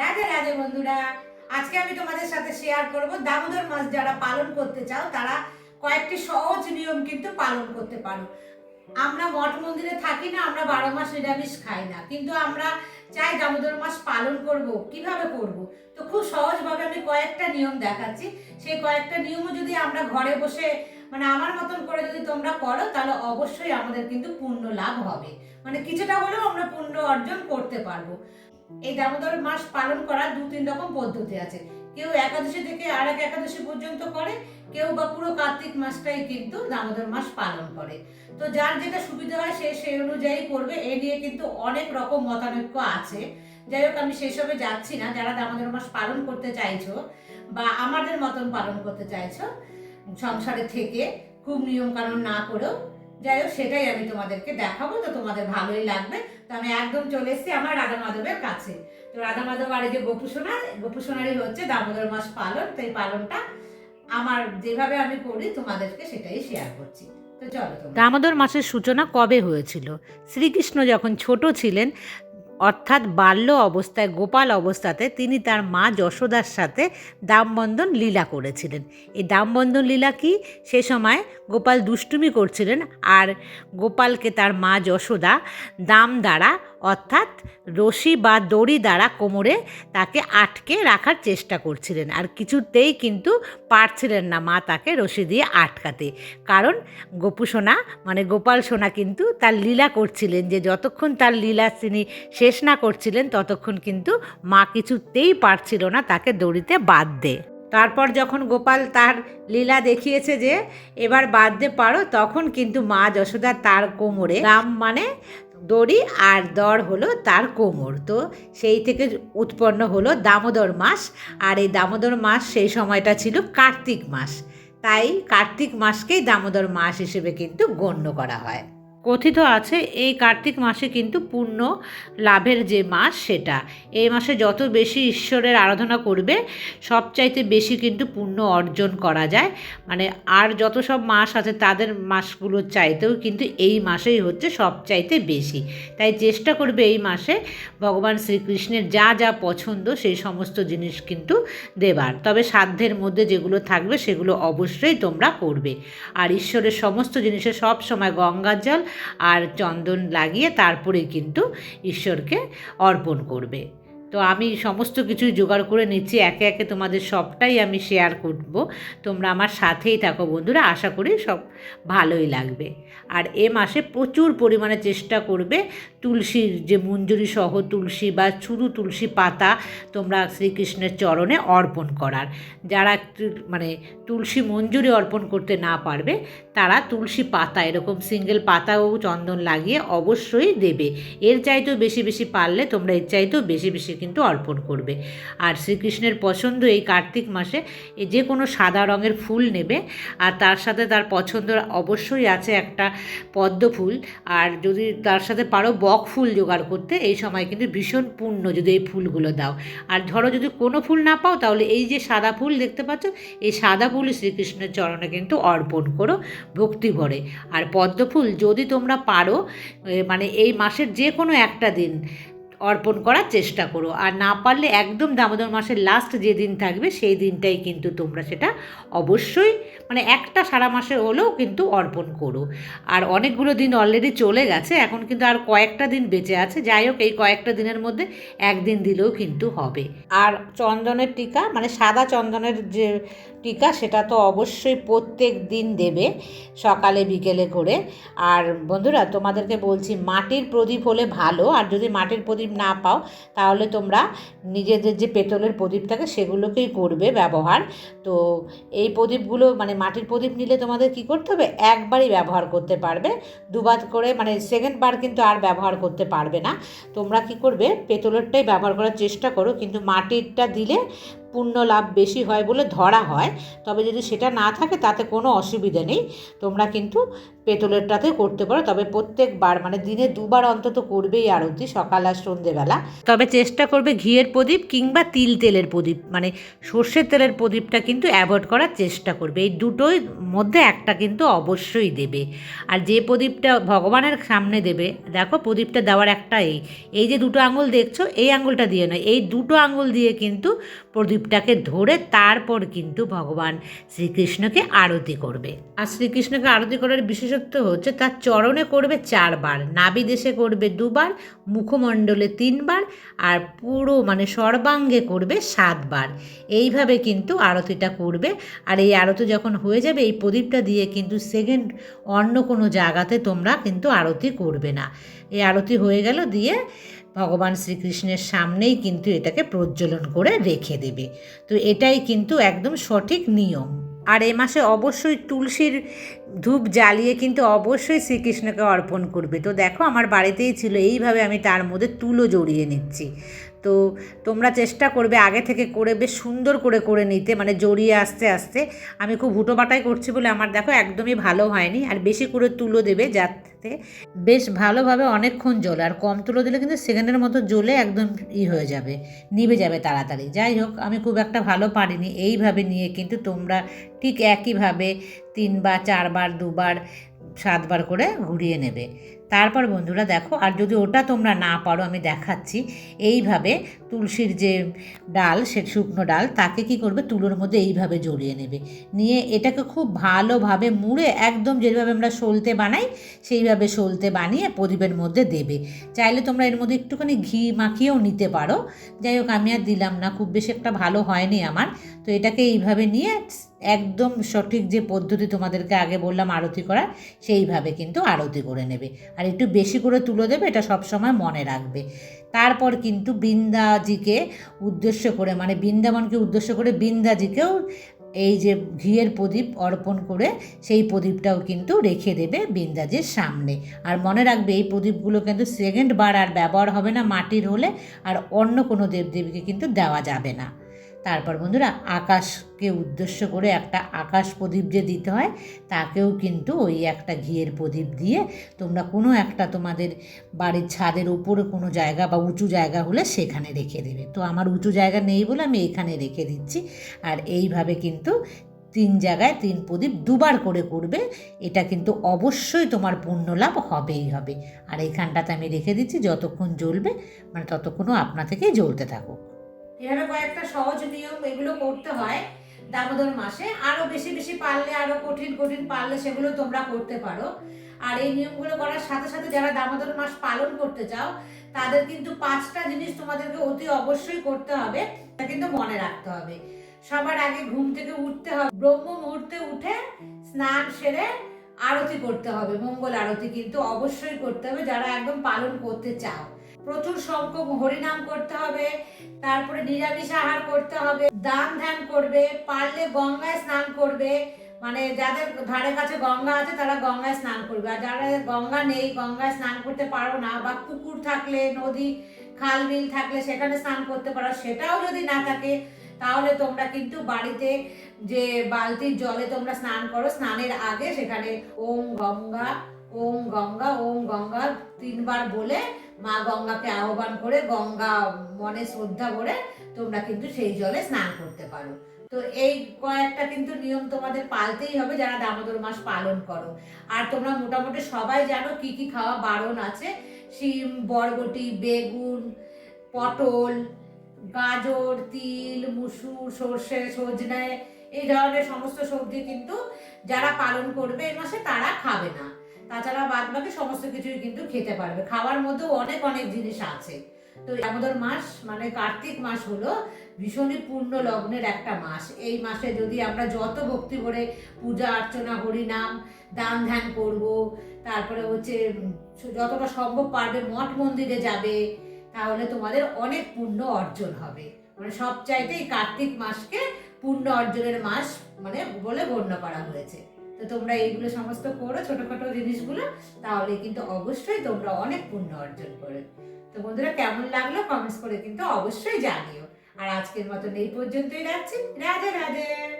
রাধে রাধে বন্ধুরা, আজকে আমি তোমাদের সাথে শেয়ার করব দামোদর মাস যারা পালন করতে চাও, তারা কয়েকটি সহজ নিয়ম কিন্তু পালন করতে পারো। আমরা মঠ মন্দিরে থাকি না, আমরা বারো মাস নিরামিষ খাই না, কিন্তু আমরা চাই দামোদর মাস পালন করব, কীভাবে করব? তো খুব সহজভাবে আমি কয়েকটা নিয়ম দেখাচ্ছি। সেই কয়েকটা নিয়মও যদি আমরা ঘরে বসে মানে আমার মতন করে যদি তোমরা করো, তাহলে অবশ্যই আমাদের কিন্তু পূর্ণ লাভ হবে। মানে কিছুটা হলেও আমরা পূর্ণ অর্জন করতে পারব। এই দামোদর মাস পালন করার দু তিন রকম পদ্ধতি আছে। কেউ একাদশী থেকে আর এক একাদশী পর্যন্ত করে, কেউ বা পুরো কার্তিক মাসটাই কিন্তু দামোদর মাস পালন করে। তো যার যেটা সুবিধা হয় সে সেই অনুযায়ী করবে, এ নিয়ে কিন্তু অনেক রকম মতানৈক্য আছে। যাই হোক, আমি সেসবে যাচ্ছি না, যারা দামোদর মাস পালন করতে চাইছো বা আমাদের মতন পালন করতে চাইছো সংসারে থেকে, খুব নিয়ম কানুন না করেও যাই হোক, সেটাই আমি তোমাদেরকে দেখাবো, তো তোমাদের ভালোই লাগবে। তো আমি একদম চলে এসেছি আমার রাধা মাধবের কাছে। তো রাধা মাধব আর এই যে গোপুসোনা গোপুসোনারই হচ্ছে দামোদর মাস পালন, তো এই পালনটা আমার যেভাবে আমি করি, তোমাদেরকে সেটাই শেয়ার করছি। দামোদর মাসের সূচনা কবে হয়েছিল? শ্রীকৃষ্ণ যখন ছোট ছিলেন অর্থাৎ বাল্য অবস্থায়, গোপাল অবস্থাতে তিনি তার মা যশোদার সাথে দামবন্ধন লীলা করেছিলেন। এই দামবন্ধন লীলা কি? সে সময় গোপাল দুষ্টুমি করছিলেন আর গোপালকে তার মা যশোদা দাম দ্বারা অর্থাৎ রশি বা দড়ি দ্বারা কোমরে তাকে আটকে রাখার চেষ্টা করছিলেন। আর কিছুতেই কিন্তু পারছিলেন না মা তাকে রশি দিয়ে আটকাতে। কারণ গোপু সোনা মানে গোপাল সোনা কিন্তু তার লীলা করছিলেন যে যতক্ষণ তার লীলা তিনি শেষ না করছিলেন, ততক্ষণ কিন্তু মা কিছুতেই পারছিল না তাকে দড়িতে বাদ বাঁধতে। তারপর যখন গোপাল তার লীলা দেখিয়েছে যে এবার বাদ বাঁধতে পারো, তখন কিন্তু মা যশোদা তার কোমরে রাম মানে দড়ি আর দর হলো তার কোমর। তো সেই থেকে উৎপন্ন হলো দামোদর মাস আর এই দামোদর মাস সেই সময়টা ছিল কার্তিক মাস। তাই কার্তিক মাসকেই দামোদর মাস হিসেবে কিন্তু গণ্য করা হয়। কথিত আছে, এই কার্তিক মাসে কিন্তু পূর্ণ লাভের যে মাস সেটা। এই মাসে যত বেশি ঈশ্বরের আরাধনা করবে, সবচাইতে বেশি কিন্তু পুণ্য অর্জন করা যায়। মানে আর যত সব মাস আছে, তাদের মাসগুলোর চাইতেও কিন্তু এই মাসেই হচ্ছে সবচাইতে বেশি। তাই চেষ্টা করবে এই মাসে ভগবান শ্রীকৃষ্ণের যা যা পছন্দ, সেই সমস্ত জিনিস কিন্তু দেবার। তবে সাধ্যের মধ্যে যেগুলো থাকবে, সেগুলো অবশ্যই তোমরা করবে। আর ঈশ্বরের সমস্ত জিনিসে সব সময় গঙ্গার জল আর চন্দন লাগিয়ে তারপরে কিন্তু ঈশ্বরকে অর্পণ করবে। তো আমি সমস্ত কিছু জোগাড় করে নিচ্ছি, একে একে তোমাদের সবটাই আমি শেয়ার করব। তোমরা আমার সাথেই থাকো বন্ধুরা, আশা করি সব ভালোই লাগবে। আর এ মাসে প্রচুর পরিমাণে চেষ্টা করবে তুলসীর যে মঞ্জুরি সহ তুলসী বা শুধু তুলসী পাতা তোমরা শ্রীকৃষ্ণের চরণে অর্পণ করার। যারা মানে তুলসী মঞ্জুরি অর্পণ করতে না পারবে, তারা তুলসী পাতা, এরকম সিঙ্গেল পাতা ও চন্দন লাগিয়ে অবশ্যই দেবে। এর চাইতেও বেশি বেশি পারলে তোমরা এর চাইতেও বেশি বেশি কিন্তু অর্পণ করবে। আর শ্রীকৃষ্ণের পছন্দ এই কার্তিক মাসে যে কোনো সাদা রঙের ফুল নেবে। আর তার সাথে তার পছন্দ অবশ্যই আছে একটা পদ্ম ফুল। আর যদি তার সাথে পারো বক ফুল জোগাড় করতে, এই সময় কিন্তু ভীষণ পূর্ণ যদি এই ফুলগুলো দাও। আর ধরো যদি কোনো ফুল না পাও, তাহলে এই যে সাদা ফুল দেখতে পাচ্ছ, এই সাদা ফুল শ্রীকৃষ্ণের চরণে কিন্তু অর্পণ করো ভক্তি ভরে। আর পদ্ম ফুল যদি তোমরা পারো মানে এই মাসের যে কোনো একটা দিন অর্পণ করার চেষ্টা করো। আর না পারলে একদম দামোদর মাসের লাস্ট যে দিন থাকবে, সেই দিনটাই কিন্তু তোমরা সেটা অবশ্যই মানে একটা সারা মাসে হলেও কিন্তু অর্পণ করো। আর অনেকগুলো দিন অলরেডি চলে গেছে, এখন কিন্তু আর কয়েকটা দিন বেঁচে আছে। যাই হোক, এই কয়েকটা দিনের মধ্যে একদিন দিলেও কিন্তু হবে। আর চন্দনের টিকা মানে সাদা চন্দনের যে টিকা, সেটা তো অবশ্যই প্রত্যেক দিন দেবে, সকালে, বিকেলে করে। আর বন্ধুরা, তোমাদেরকে বলছি, মাটির প্রদীপ হলে ভালো। আর যদি মাটির প্রদীপ না পাও, তাহলে তোমরা নিজেদের যে পেতলের প্রদীপ থাকে সেগুলোকেই করবে ব্যবহার। তো এই প্রদীপগুলো মানে মাটির প্রদীপ নিলে তোমাদের কি করতে হবে? একবারই ব্যবহার করতে পারবে। দুবার করে মানে সেকেন্ড বার কিন্তু আর ব্যবহার করতে পারবে না। তোমরা কি করবে? পেতলেরটাই ব্যবহার করার চেষ্টা করো, কিন্তু মাটিরটা দিলে পুণ্য লাভ বেশি হয় বলে ধরা হয়। তবে যদি সেটা না থাকে, তাতে কোনো অসুবিধা নেই। তোমরা কিন্তু পেতলেরটাতে করতে পারো। তবে প্রত্যেকবার মানে দিনে দুবার অন্তত করবেই আরতি, সকাল আর সন্ধেবেলা। তবে চেষ্টা করবে ঘিয়ের প্রদীপ কিংবা তিল তেলের প্রদীপ মানে সর্ষের তেলের প্রদীপটা কিন্তু অ্যাভয়েড করার চেষ্টা করবে। এই দুটোই মধ্যে একটা কিন্তু অবশ্যই দেবে। আর যে প্রদীপটা ভগবানের সামনে দেবে, দেখো প্রদীপটা দেওয়ার একটা এই এই যে দুটো আঙুল দেখছ, এই আঙুলটা দিয়ে নয়, এই দুটো আঙুল দিয়ে কিন্তু প্রদীপটাকে ধরে তারপর কিন্তু ভগবান শ্রীকৃষ্ণকে আরতি করবে। আর শ্রীকৃষ্ণকে আরতি করার বিশেষত্ব হচ্ছে তার চরণে করবে চারবার নাভি দেশে করবে দুবার, মুখমণ্ডলে তিনবার, আর পুরো মানে সর্বাঙ্গে করবে সাতবার। এইভাবে কিন্তু আরতিটা করবে। আর এই আরতি যখন হয়ে যাবে, এই প্রদীপটা দিয়ে কিন্তু সেকেন্ড অন্য কোনো জায়গাতে তোমরা কিন্তু আরতি করবে না। এই আরতি হয়ে গেল দিয়ে ভগবান শ্রীকৃষ্ণের সামনেই কিন্তু এটাকে প্রজ্বলন করে রেখে দেবে। তো এটাই কিন্তু একদম সঠিক নিয়ম। আর এ মাসে অবশ্যই তুলসীর ধূপ জ্বালিয়ে কিন্তু অবশ্যই শ্রীকৃষ্ণকে অর্পণ করবে। তো দেখো, আমার বাড়িতেই ছিল, এইভাবে আমি তার মধ্যে তুলো জড়িয়ে নিচ্ছি। তো তোমরা চেষ্টা করবে আগে থেকে করে, বেশ সুন্দর করে করে নিতে মানে জড়িয়ে আস্তে আস্তে। আমি খুব হুটোপাটাই করছি বলে আমার দেখো একদমই ভালো হয়নি। আর বেশি করে তুলো দেবে যাতে বেশ ভালোভাবে অনেকক্ষণ জ্বলে। আর কম তুলো দিলে কিন্তু সেকেন্ডের মতো জ্বলে একদম ই হয়ে যাবে, নিভে যাবে তাড়াতাড়ি। যাই হোক, আমি খুব একটা ভালো পারিনি। এইভাবে নিয়ে কিন্তু তোমরা ঠিক একইভাবে তিনবার চারবার দুবার সাতবার করে ঘুরিয়ে নেবে। তারপর বন্ধুরা দেখো, আর যদি ওটা তোমরা না পারো, আমি দেখাচ্ছি। এইভাবে তুলসীর যে ডাল, সে শুকনো ডাল, তাকে কি করবে? তুলোর মধ্যে এইভাবে জড়িয়ে নেবে। নিয়ে এটাকে খুব ভালোভাবে মুড়ে একদম যেভাবে আমরা সলতে বানাই, সেইভাবে সলতে বানিয়ে প্রদীপের মধ্যে দেবে। চাইলে তোমরা এর মধ্যে একটুখানি ঘি মাখিয়েও নিতে পারো। যাই হোক, আমি আর দিলাম না, খুব বেশি একটা ভালো হয়নি আমার। তো এটাকে এইভাবে নিয়ে একদম সঠিক যে পদ্ধতি তোমাদেরকে আগে বললাম, আরতি করার, সেইভাবে কিন্তু আরতি করে নেবে। আর একটু বেশি করে তুলে দেবে, এটা সবসময় মনে রাখবে। তারপর কিন্তু বৃন্দাজিকে উদ্দেশ্য করে মানে বৃন্দাবনকে উদ্দেশ্য করে বৃন্দাজিকেও এই যে ঘিয়ের প্রদীপ অর্পণ করে, সেই প্রদীপটাও কিন্তু রেখে দেবে বৃন্দাজির সামনে। আর মনে রাখবে, এই প্রদীপগুলো কিন্তু সেকেন্ড বার আর ব্যবহার হবে না মাটির হলে, আর অন্য কোনো দেবদেবীকে কিন্তু দেওয়া যাবে না। তারপর বন্ধুরা আকাশকে উদ্দেশ্য করে একটা আকাশ প্রদীপ যে দিতে হয়, তাকেও কিন্তু ওই একটা ঘিয়ের প্রদীপ দিয়ে তোমরা কোনো একটা তোমাদের বাড়ির ছাদের উপরে কোনো জায়গা বা উঁচু জায়গা হলে সেখানে রেখে দেবে। তো আমার উঁচু জায়গা নেই বলে আমি এখানে রেখে দিচ্ছি। আর এইভাবে কিন্তু তিন জায়গায় তিন প্রদীপ দুবার করে করবে, এটা কিন্তু অবশ্যই তোমার পুণ্য লাভ হবেই হবে। আর এইখানটাতে আমি রেখে দিচ্ছি, যতক্ষণ জ্বলবে মানে ততক্ষণও আপনা থেকেই জ্বলতে থাকুক এখানে কয়েকটা সহজ নিয়ম এগুলো করতে হয় দামোদর মাসে। আরও বেশি বেশি পারলে আরও কঠিন কঠিন পারলে সেগুলো তোমরা করতে পারো। আর এই নিয়মগুলো করার সাথে সাথে যারা দামোদর মাস পালন করতে চাও, তাদের কিন্তু পাঁচটা জিনিস তোমাদেরকে অতি অবশ্যই করতে হবে তা কিন্তু মনে রাখতে হবে। সবার আগে ঘুম থেকে উঠতে হবে, ব্রহ্ম মুহূর্তে উঠে স্নান সেরে আরতি করতে হবে, মঙ্গল আরতি কিন্তু অবশ্যই করতে হবে যারা একদম পালন করতে চাও। প্রচুর সংখ্যক হরিনাম করতে হবে, তারপরে নিরামিষ আহার করতে হবে, দান ধ্যান করবে, পারলে গঙ্গায় স্নান করবে মানে যাদের ধারে কাছে গঙ্গা আছে তারা গঙ্গায় স্নান করবে, আর যারা গঙ্গা নেই, গঙ্গায় স্নান করতে পারো না, বা পুকুর থাকলে, নদী, খাল, বিল থাকলে সেখানে স্নান করতে পারো সেটাও যদি না থাকে, তাহলে তোমরা কিন্তু বাড়িতে যে বালতির জলে তোমরা স্নান করো, স্নানের আগে সেখানে ওম গঙ্গা ওম গঙ্গা ওম গঙ্গা তিনবার বলে মা গঙ্গাকে আহ্বান করে গঙ্গা মনে শ্রদ্ধা করে তোমরা কিন্তু সেই জলে স্নান করতে পারো। তো এই কয়েকটা কিন্তু নিয়ম তোমাদের পালতেই হবে যারা দামোদর মাস পালন করো। আর তোমরা মোটামুটি সবাই জানো কি কি খাওয়া বারণ আছে। শিম, বরবটি, বেগুন, পটল, গাজর, তিল, মুসুর, সর্ষে, সজনে, এই ধরনের সমস্ত সবজি কিন্তু যারা পালন করবে এই মাসে তারা খাবে না। তাছাড়া বাদ বাকি সমস্ত কিছুই কিন্তু খেতে পারবে। খাওয়ার মধ্যেও অনেক অনেক জিনিস আছে। তো দামোদর মাস মানে কার্তিক মাস হলো ভীষণই পূর্ণ লগ্নের একটা মাস। এই মাসে যদি আমরা যত ভক্তি করে পূজা অর্চনা হরিনাম দান ধ্যান করব, তারপরে হচ্ছে যতটা সম্ভব পারবে মঠ মন্দিরে যাবে, তাহলে তোমাদের অনেক পুণ্য অর্জন হবে। মানে সব চাইতে এই কার্তিক মাসকে পুণ্য অর্জনের মাস মানে বলে গণ্য করা হয়েছে। তো তোমরা এইগুলো সমস্ত করো, ছোটখাটো জিনিসগুলো, তাহলে কিন্তু অবশ্যই তোমরা অনেক পুণ্য অর্জন করে। তো বন্ধুরা, কেমন লাগল কমেন্টস করে কিন্তু অবশ্যই জানিও। আর আজকের মতন এই পর্যন্তই রাখছি। রাধে রাধে।